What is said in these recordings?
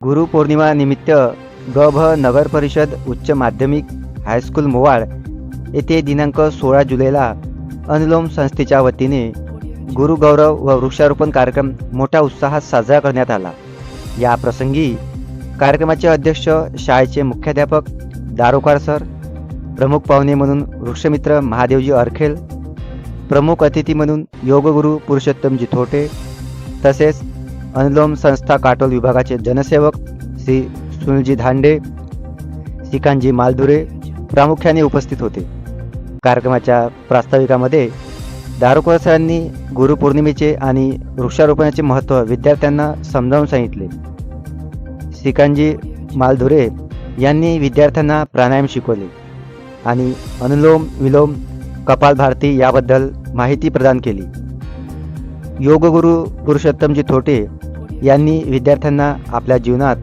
गुरुपौर्णिमानिमित्त ग भ नगर परिषद उच्च माध्यमिक हायस्कूल मोवाळ येथे दिनांक सोळा जुलैला अनुलोम संस्थेच्या वतीने गुरुगौरव व वृक्षारोपण कार्यक्रम मोठ्या उत्साहात साजरा करण्यात आला. या प्रसंगी कार्यक्रमाचे अध्यक्ष शाळेचे मुख्याध्यापक दारोकार सर प्रमुख पाहुणे म्हणून वृक्षमित्र महादेवजी अरखेल प्रमुख अतिथी म्हणून योगगुरू पुरुषोत्तमजी थोटे तसेच अनुलोम संस्था काटोल विभागाचे जनसेवक श्री सुनीलजी धांडे श्रीकांतजी मालधुरे प्रामुख्याने उपस्थित होते. कार्यक्रमाच्या प्रास्ताविकामध्ये दारोकर सरांनी गुरुपौर्णिमेचे आणि वृक्षारोपणाचे महत्त्व विद्यार्थ्यांना समजावून सांगितले. श्रीकांतजी मालधुरे यांनी विद्यार्थ्यांना प्राणायाम शिकवले आणि अनुलोम विलोम कपालभारती याबद्दल माहिती प्रदान केली. योगगुरू पुरुषोत्तमजी थोटे यांनी विद्यार्थ्यांना आपल्या जीवनात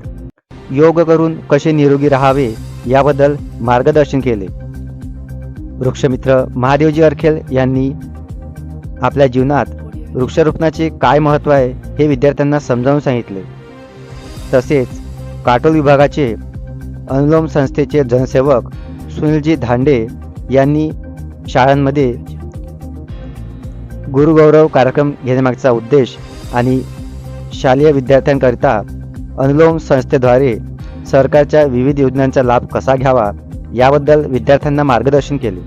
योग करून कसे निरोगी राहावे याबद्दल मार्गदर्शन केले. वृक्षमित्र महादेवजी अरखेल यांनी आपल्या जीवनात वृक्षारोपणाचे काय महत्त्व आहे हे विद्यार्थ्यांना समजावून सांगितले. तसेच काटोल विभागाचे अनुलोम संस्थेचे जनसेवक सुनीलजी धांडे यांनी शाळांमध्ये गुरुगौरव कार्यक्रम घेण्यामागचा उद्देश आणि शालेय विद्यार्थ्यांकरिता अनुलोम संस्थेद्वारे सरकारच्या विविध योजनांचा लाभ कसा घ्यावा याबद्दल विद्यार्थ्यांना मार्गदर्शन केले.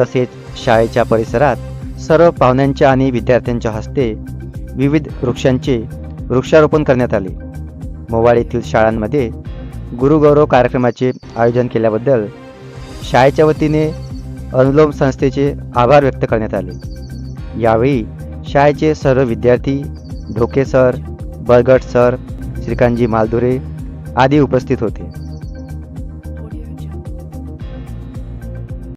तसेच शाळेच्या परिसरात सर्व पाहुण्यांच्या आणि विद्यार्थ्यांच्या हस्ते विविध वृक्षांचे वृक्षारोपण करण्यात आले. मोवाड येथील शाळांमध्ये गुरुगौरव कार्यक्रमाचे आयोजन केल्याबद्दल शाळेच्या वतीने अनुलोम संस्थेचे आभार व्यक्त करण्यात आले. यावेळी शाळेचे सर्व विद्यार्थी ढोके सर बळगट सर श्रीकांतजी मालदुरे आदी उपस्थित होते.